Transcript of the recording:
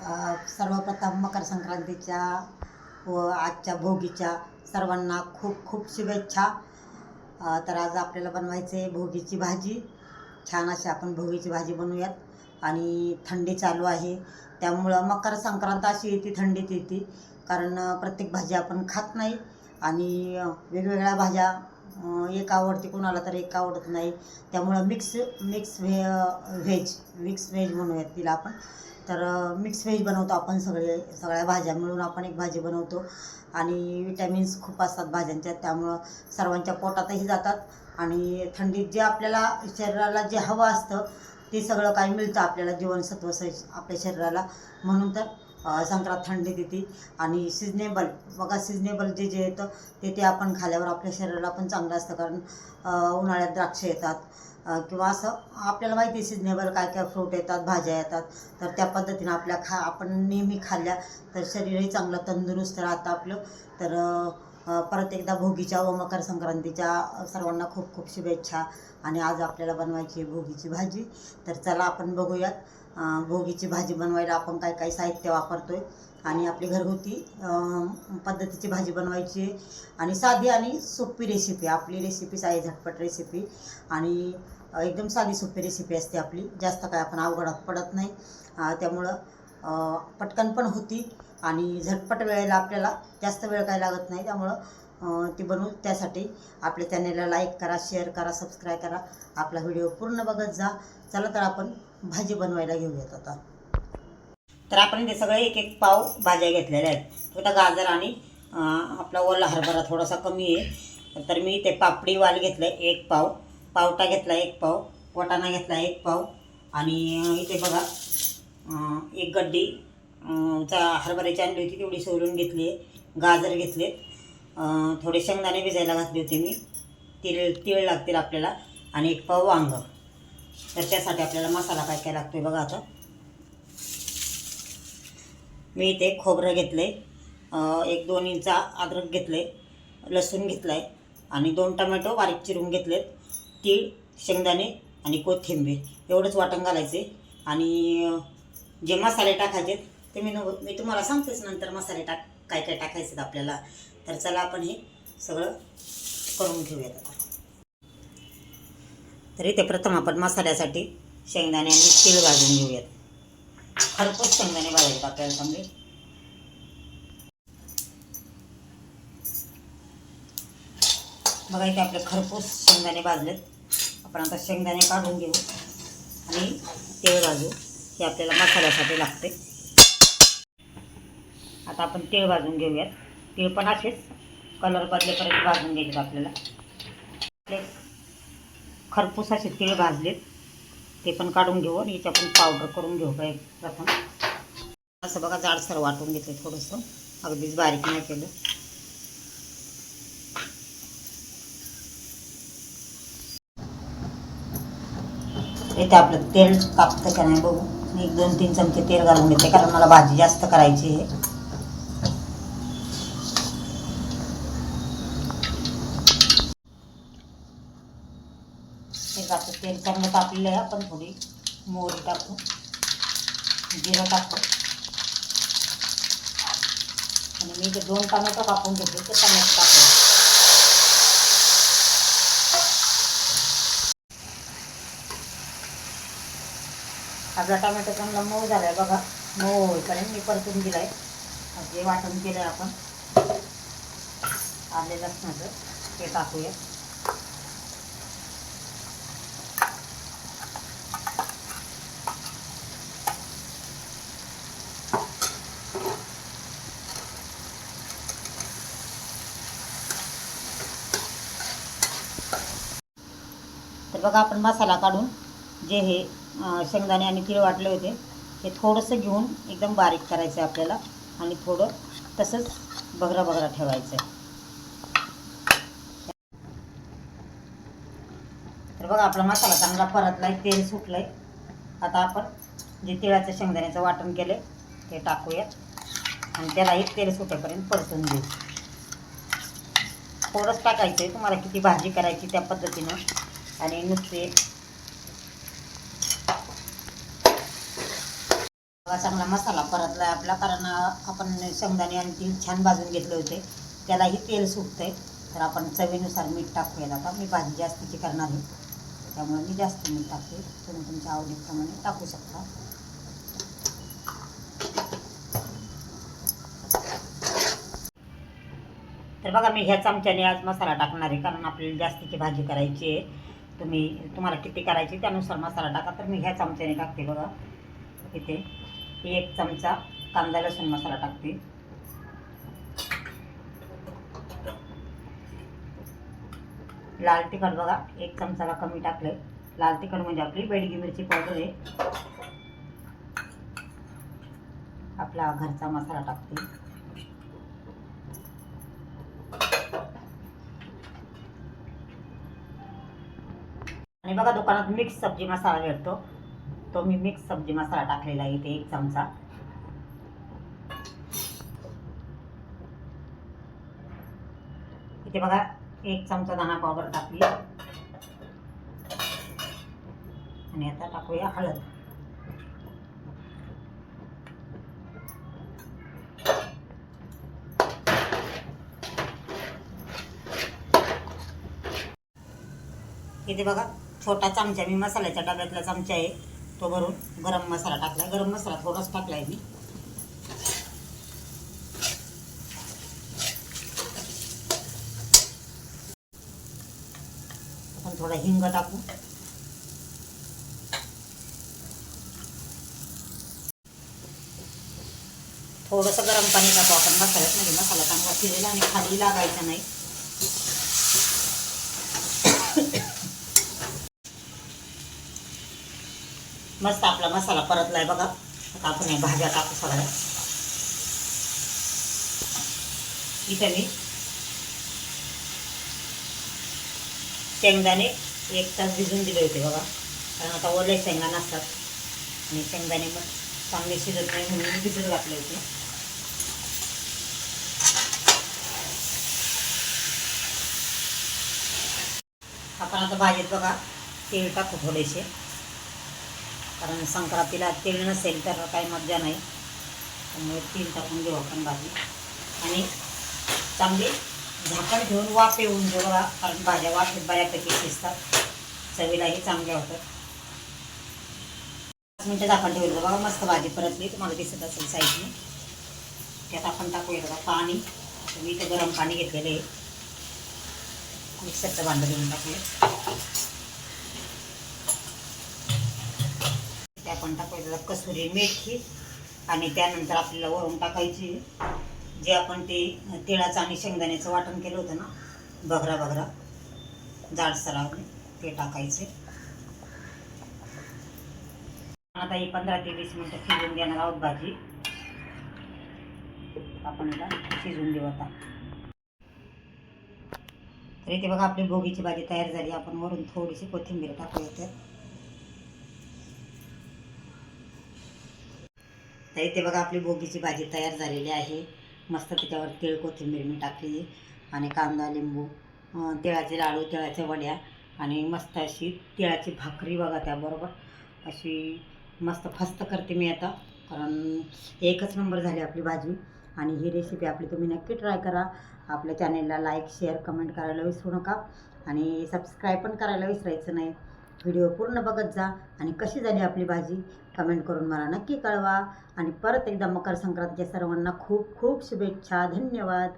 सर्वप्रथम मकर संक्रांतीच्या व आजच्या भोगीच्या सर्वांना खूप खूप शुभेच्छा. तर आज आपल्याला बनवायचे भोगीची भाजी. छान अशी आपण भोगीची भाजी बनवूयात. आणि थंडी चालू आहे. त्यामुळं मकर संक्रांत अशी येते थंडीत येते. कारण प्रत्येक भाजी आपण खात नाही. आणि वेगवेगळ्या भाज्या एक आवडते कोणाला तर एक आवडत नाही. त्यामुळं मिक्स मिक्स व्हे व्हेज मिक्स व्हेज म्हणूयात तिला आपण. तर मिक्स व्हेज बनवतो आपण सगळे सगळ्या भाज्या मिळून आपण एक भाजी बनवतो. आणि विटॅमिन्स खूप असतात भाज्यांच्या त्यामुळं सर्वांच्या पोटातही जातात. आणि थंडीत जे आपल्याला शरीराला जे हवं असतं ते सगळं काही मिळतं आपल्याला जीवनसत्व स- आपल्या शरीराला. म्हणून तर संक्रांत थंडीत येते आणि सिजनेबल बघा सिजनेबल जे जे येतं ते ते आपण खाल्यावर आपल्या शरीराला पण चांगलं असतं. कारण उन्हाळ्यात द्राक्ष येतात. किंवा असं आपल्याला माहिती आहे सिजनेबल काय काय फ्रूट येतात भाज्या येतात. तर त्या पद्धतीनं आपल्या खा आपण नेहमी खाल्ल्या तर शरीरही चांगलं तंदुरुस्त राहतं आपलं. तर परत एकदा भोगीच्या व मकर संक्रांतीच्या सर्वांना खूप खूप शुभेच्छा. आणि आज आपल्याला बनवायची आहे भोगीची भाजी. तर चला आपण बघूयात. भोगीची भाजी बनवायला आपण काय काय साहित्य वापरतो आहे आणि आपली घरगुती पद्धतीची भाजी बनवायची. आणि साधी आणि सोपी रेसिपी आपली रेसिपीच आहे झटपट रेसिपी आणि एकदम साधी सोपी रेसिपी असते आपली. जास्त काय आपण अवघडात पडत नाही. त्यामुळं पटकन पण होती आणि झटपट वेळेला आपल्याला जास्त वेळ काय लागत नाही. त्यामुळं ती बनवू त्यासाठी आपल्या चॅनेलला लाईक करा शेअर करा सबस्क्राईब करा. आपला व्हिडिओ पूर्ण बघत जा. चला तर आपण भाजी बनवायला घेऊयात आता. तर आपण ते सगळे एक एक पाव भाज्या घेतलेल्या आहेत. फक्त गाजर आणि आपला ओला हरभरा थोडासा कमी आहे. तर मी ते पापडी वाल घेतलं आहे एक पाव. पावटा घेतला एक पाव. वटाणा घेतला एक पाव. आणि इथे बघा एक गड्डी चा हरभऱ्याची आणली होती तेवढी सोलून घेतली आहे. गाजर घेतले थोडे शेंगदाणे भिजायला घातले होते मी. तिळ तिळ लागतील आपल्याला. आणि एक पाव वांग. तर त्यासाठी आपल्याला मसाला काय काय लागतो आहे बघा आता. मी इथे खोबरं घेतलं आहे एक दोन इंचा अद्रक घेतलं आहे लसूण घेतलं आहे आणि दोन टमॅटो बारीक चिरून घेतलेत. तीळ शेंगदाणे आणि कोथिंबीर. एवढंच वाटण घालायचे आणि जे मसाले टाकायचे ते मी नको मी तुम्हाला सांगतेच नंतर मसाले टाक काय काय टाकायचे आहेत आपल्याला. तर चला आपण हे सगळं करून घेऊयात आता. तर इथे प्रथम आपण मसाल्यासाठी शेंगदाणे आणि तीळ भाजून घेऊयात. खरपूस शेंगदाणे भाजायचे आपल्याला चांगले बघा इथे आपले खरपूस शेंगदाणे भाजलेत आपण आता शेंगदाणे काढून घेऊ आणि तेल भाजू हे आपल्याला मसाल्यासाठी लागते आता आपण तेल भाजून घेऊयात तीळ पण असेच कलर बदलेपर्यंत भाजून घ्यायचे आपल्याला आपले खरपूस असे तीळ भाजलेत. ते पण काढून घेऊ आणि याच्या पण पावडर करून घेऊ काय प्रथम. असं बघा जाडसर वाटून घेते थोडंसं. अगदीच बारीक नाही केलं. इथे आपलं तेल कापतं का नाही बघू. एक दोन तीन चमचे तेल घालून घेते कारण मला भाजी जास्त करायची आहे एक आपलं तेल चांगलं कापलेलं आहे आपण थोडी मोहरी टाकू. जिरं टाकू. आणि मी ते दोन टमॅटो कापून घेतले ते टमॅटो टाकू. आपला टमॅटो चांगला मऊ झाला आहे बघा. मऊ होईपर्यंत मी परतून दिला आहे जे वाटण केलं आहे आपण. आले लसणाचं ते टाकूया. बघा आपण मसाला काढून जे हे शेंगदाणे आणि तीळ वाटले होते हे थोडंसं घेऊन एकदम बारीक करायचं आहे आपल्याला आणि थोडं तसंच बगरा बगरा ठेवायचं आहे तर बघा आपला मसाला चांगला परतला आहे तेल सुटलं आहे आता आपण जे तिळाचं शेंगदाण्याचं वाटण केलं ते टाकूया आणि त्यालाही तेल सुटेपर्यंत परतून घेऊ. थोडंच टाकायचं आहे तुम्हाला किती भाजी करायची त्या पद्धतीनं. आणि नुसते. चांगला मसाला परतला आहे आपला कारण आपण शेंगदाणे आणि ती छान भाजून घेतले होते. त्यालाही तेल सुटतंय. तर आपण चवीनुसार मीठ टाकूयात आता. मी भाजी जास्तीची करणार आहे. त्यामुळे मी जास्त मीठ टाकते. तुम्ही तुमच्या आवडीप्रमाणे टाकू शकता. तर बघा मी ह्या चमच्याने आज मसाला टाकणार आहे. कारण आपल्याला जास्तीची भाजी करायची आहे. तुम्ही तुम्हाला किती करायची त्यानुसार मसाला टाका. तर मी ह्या चमच्याने टाकते बघा. इथे एक चमचा कांदा लसूण मसाला टाकते. लाल तिखट बघा एक चमचाला कमी टाकले लाल तिखट म्हणजे आपली बेडगी मिरची पावडर आहे. आपला घरचा मसाला टाकते. आणि बघा दुकानात मिक्स सब्जी मसाला मिळतो. तो मी मिक्स सब्जी मसाला टाकलेला आहे इथे एक चमचा. इथे बघा एक चमचा दाणा पावडर टाकली. आणि आता टाकूया हळद. इथे बघा छोटा चमचा मी मसाल्याच्या डब्यातला चमचा आहे. तो भरून गरम मसाला टाकला गरम मसाला थोडाच टाकलाय मी. आपण थोडा हिंग टाकू. थोडंसं गरम पाणी टाकू आपण मसाल्यात. म्हणजे मसाला चांगला शिजेल आणि खाली लागायचा नाही. मस्त आपला मसाला परतला आहे बघा. आता आपण या भाज्या टाकू सगळ्या. इथे मी शेंगदाणे एक तास भिजून दिले होते बघा. कारण आता ओले शेंगा नसतात. आणि शेंगदाणे मग चांगले शिजत नाही म्हणून मी घातले होते. आपण आता भाजीत बघा तेल टाकू थोडेसे. कारण संक्रांतीला तेल नसेल तर काही मज्जा नाही. त्यामुळे तीळ टाकून घेऊ आपण भाजी. आणि चांगली झाकण ठेवून वाफ येऊन घेऊ कारण भाज्या वाफेत बऱ्यापैकी शिजतात. चवीलाही चांगल्या होतात. पाच मिनटं झाकण ठेवलं बघा मस्त भाजी परतली. तुम्हाला दिसत असेल साईडने त्यात आपण टाकूया बघा पाणी. मी इथे गरम पाणी घेतलेलं आहे. मिक्सरचं भांडं घेऊन टाकूया. आपण टाकायचं कसुरी मेथी आणि त्यानंतर आपल्याला वरून टाकायची जे आपण ते तिळाचं आणि शेंगदाण्याचं वाटण केलं होतं ना बघरा बघरा जाडसरावने ते टाकायचे. आता ही पंधरा ते वीस मिनटं शिजून देणार आहोत भाजी. आपण आता शिजवून देऊ आता. तर इथे बघा आपली भोगीची भाजी तयार झाली. आपण वरून थोडीशी कोथिंबीर टाकूया त्यात. तर इथे बघा आपली बोगीची भाजी तयार झालेली आहे. मस्त त्याच्यावर तिळ कोथिंबीर मी टाकली आणि कांदा लिंबू तिळाचे लाडू तिळाच्या वड्या आणि मस्त अशी तिळाची भाकरी बघा त्याबरोबर. अशी मस्त फस्त करते मी आता. कारण एकच नंबर झाली आपली भाजी आणि ही रेसिपी आपली तुम्ही नक्की ट्राय करा. आपल्या चॅनेलला लाईक शेअर कमेंट करायला विसरू नका. आणि सबस्क्राईब पण करायला विसरायचं नाही. व्हिडिओ पूर्ण बघत जा आणि कशी झाली आपली भाजी कमेंट करून मला नक्की कळवा. आणि परत एकदा मकर संक्रांतीच्या सर्वांना खूप खूप शुभेच्छा. धन्यवाद.